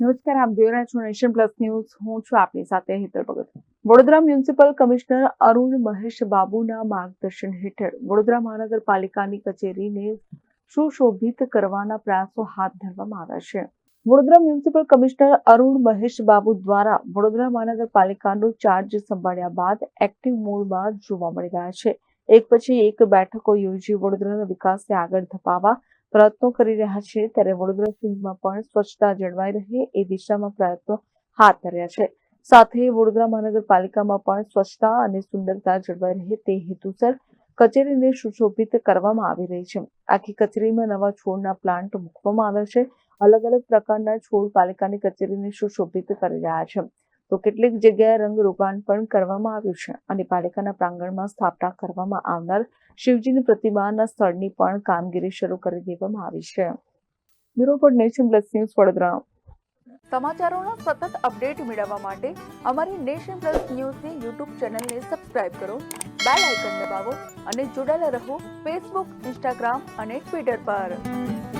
નમસ્કાર, આપ જોઈ રહ્યા છો નેશન પ્લસ ન્યૂઝ. હું છું આપની સાથે હેતર ભગત. વડોદરા મ્યુનિસિપલ કમિશનર અરુણ મહેશ બાબુના માર્ગદર્શન હેઠળ વડોદરા મહાનગરપાલિકાની કચેરીને સુશોભિત કરવાના પ્રયાસો હાથ ધરવામાં આવ્યા છે. વડોદરા મ્યુનિસિપલ કમિશનર અરુણ મહેશ બાબુ દ્વારા વડોદરા મહાનગરપાલિકાનો ચાર્જ સંભાળ્યા બાદ એક્ટિવ મોડમાં જોવા મળી રહ્યા છે. એક પછી એક બેઠકો યોજી વડોદરાના વિકાસને આગળ ધપાવવા પ્રયત્નો કરી રહ્યા છે, ત્યારે વડોદરા શહેરમાં પણ સ્વચ્છતા જળવાઈ રહે એ દિશામાં પ્રયત્નો હાથ ધર્યા છે. સાથે વડોદરા મહાનગરપાલિકામાં પણ સ્વચ્છતા અને સુંદરતા જળવાઈ રહે તે હેતુસર કચેરીને સુશોભિત કરવામાં આવી રહી છે. આખી કચેરીમાં નવા છોડના પ્લાન્ટ મૂકવામાં આવ્યા છે. અલગ અલગ પ્રકારના છોડ પાલિકાની કચેરીને સુશોભિત કરી રહ્યા છે. તો કેટલીક જગ્યાએ રંગ રોગાન પણ કરવામાં આવ્યું છે અને પાલિકાના પ્રાંગણમાં સ્થાપના કરવામાં આવનાર શિવજીની પ્રતિમાના સ્થળની પણ કામગીરી શરૂ કરી દેવામાં આવી છે. સમાચારોનો સતત અપડેટ મેળવવા માટે અમારી નેશન પ્લસ ન્યૂઝની યુટ્યુબ ચેનલને સબસ્ક્રાઇબ કરો, બેલ આઇકન દબાવો અને જોડાયેલા રહો ફેસબુક, ઇન્સ્ટાગ્રામ અને ટ્વિટર પર.